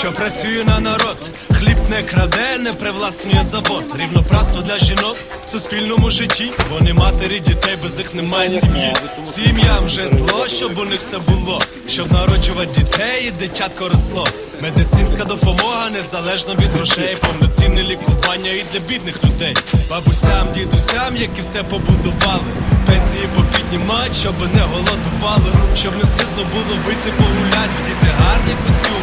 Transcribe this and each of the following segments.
що працює на народ. Хліб не краде, не привласнює завод. Рівноправство для жінок в суспільному житті. Вони матері дітей, без них немає сім'ї. Сім'ям житло, щоб у них все було. Щоб народжувати дітей і дитятко росло. Медицинська допомога незалежно від грошей, повноцінне лікування і для бідних людей. Бабусям, дідусям, які все побудували. Пенсії попіднімать, щоб не голодували, щоб не стидно було вийти погулять, вдіти гарний костюм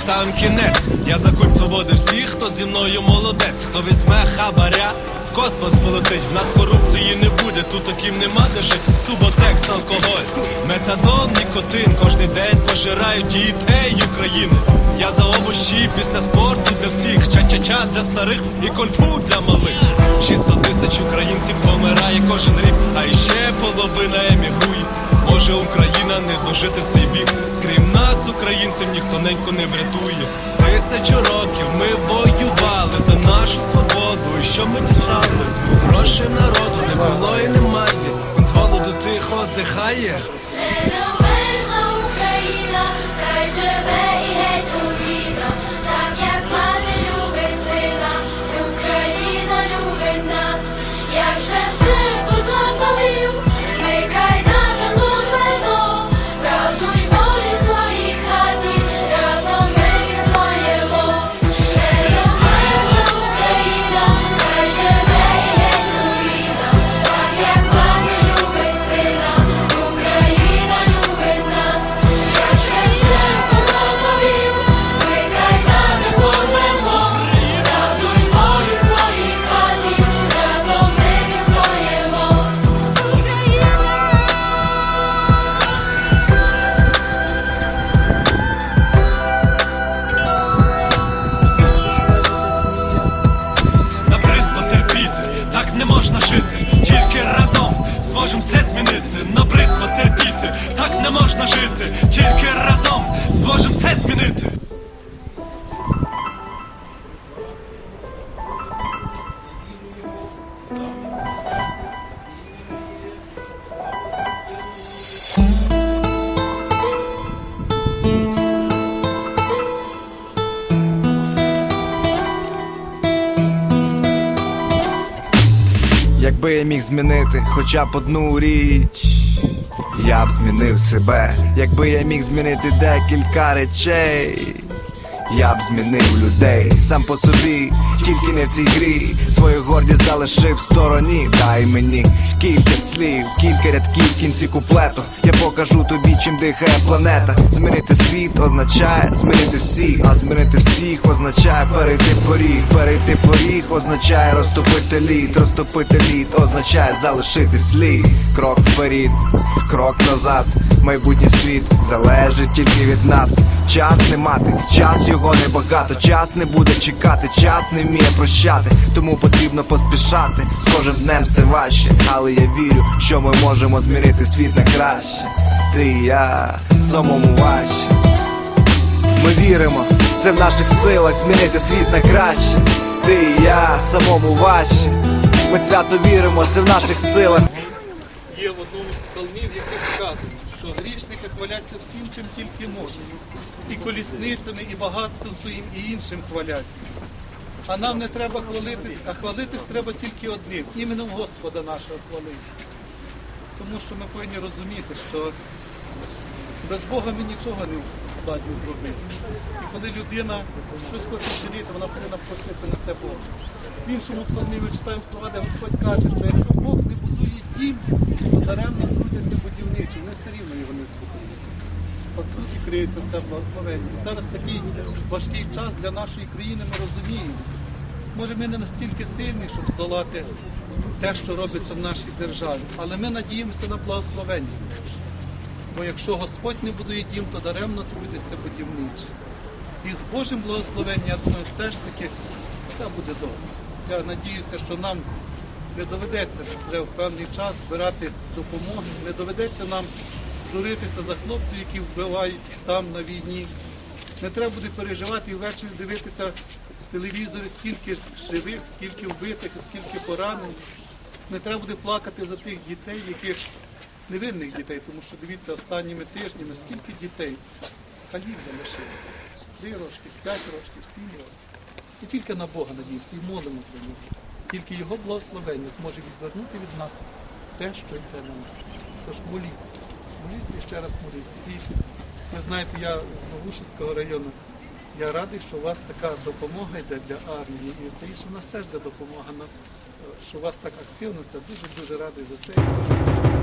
Ми поставимо кінець. Я за культ свободи всіх, хто зі мною молодець, хто візьме хабаря. в Космос полетить, в нас корупції не буде, тут таким нема де жить. Суботекс, алкоголь, метадон, нікотин. Кожний день пожирають дітей України. Я за овощі після спорту для всіх. Ча-ча-ча для старих і кольфу для малих. 600 тисяч українців помирає кожен рік, а іще половина емігрує Може Україна не дожити цей вік. Крім нас, українців, ніхто ненько не врятує. Тисячу років ми воювали за нашу свободу. І що ми дістали? Грошей народу не було і немає. Він з голоду тихо здихає. Україна, зможемо все змінити. Набридло терпіти, так не можна жити. Тільки разом зможемо все змінити. Якби я міг змінити хоча б одну річ, я б змінив себе. Якби я міг змінити декілька речей, я б змінив людей сам по собі, тільки не в цій грі. Свою гордість залишив в стороні. Дай мені кілька слів, кілька рядків кінці куплету. Я покажу тобі, чим дихає планета. Змінити світ означає змінити всіх, а змінити всіх означає перейти поріг. Перейти поріг означає розтопити лід, розтопити лід означає залишити слід. Крок вперед, крок назад. Майбутній світ залежить тільки від нас. Час не мати, час його небагато, час не буде чекати, час не вміє прощати, тому потрібно поспішати. З кожним днем все важче, але я вірю, що ми можемо змінити світ на краще. Ти і я самому важче. Ми віримо, це в наших силах змінити світ на краще. Ти і я самому важче. Ми свято віримо, це в наших силах. Є в одному з псалмів, яке сказано, що грішники хваляться всім, чим тільки можуть. І колісницями, і багатством своїм, і іншим хваляться. А нам не треба хвалитись, а хвалитись треба тільки одним, іменем Господа нашого хвалити. Тому що ми повинні розуміти, що без Бога ми нічого не здатні зробити. І коли людина щось хоче вчинити, вона повинна просити на це Бога. В іншому псалмі ми читаємо слова, де Господь каже, що якщо Бог не будує дім, то даремно крутяться будівничі, вони все рівно його не збудують. тут і криється все благословення. Зараз такий важкий час для нашої країни ми розуміємо. Може, ми не настільки сильні, щоб здолати те, що робиться в нашій державі, але ми надіємося на благословення. Бо якщо Господь не будує дім, то даремно трудяться будівничі. І з Божим благословенням, я думаю, все ж таки все буде добре. Я надіюся, що нам не доведеться вже в певний час збирати допомоги, не доведеться нам журитися за хлопців, які вбивають там на війні. Не треба буде переживати і ввечері дивитися в телевізорі, скільки живих, скільки вбитих, скільки поранених. Не треба буде плакати за тих дітей, яких невинних дітей, тому що дивіться останніми тижнями, скільки дітей калів залишили. Три рочки, п'ять років, сім років. І тільки на Бога надіємося і молимось до нього. Тільки Його благословення зможе відвернути від нас те, що йде на нас. Тож моліться, моліться ще раз моліться. І ви знаєте, я з Новушицького району. Я радий, що у вас така допомога йде для армії і все інше. У нас теж йде допомога. Що у вас так активно, це дуже дуже радий за це.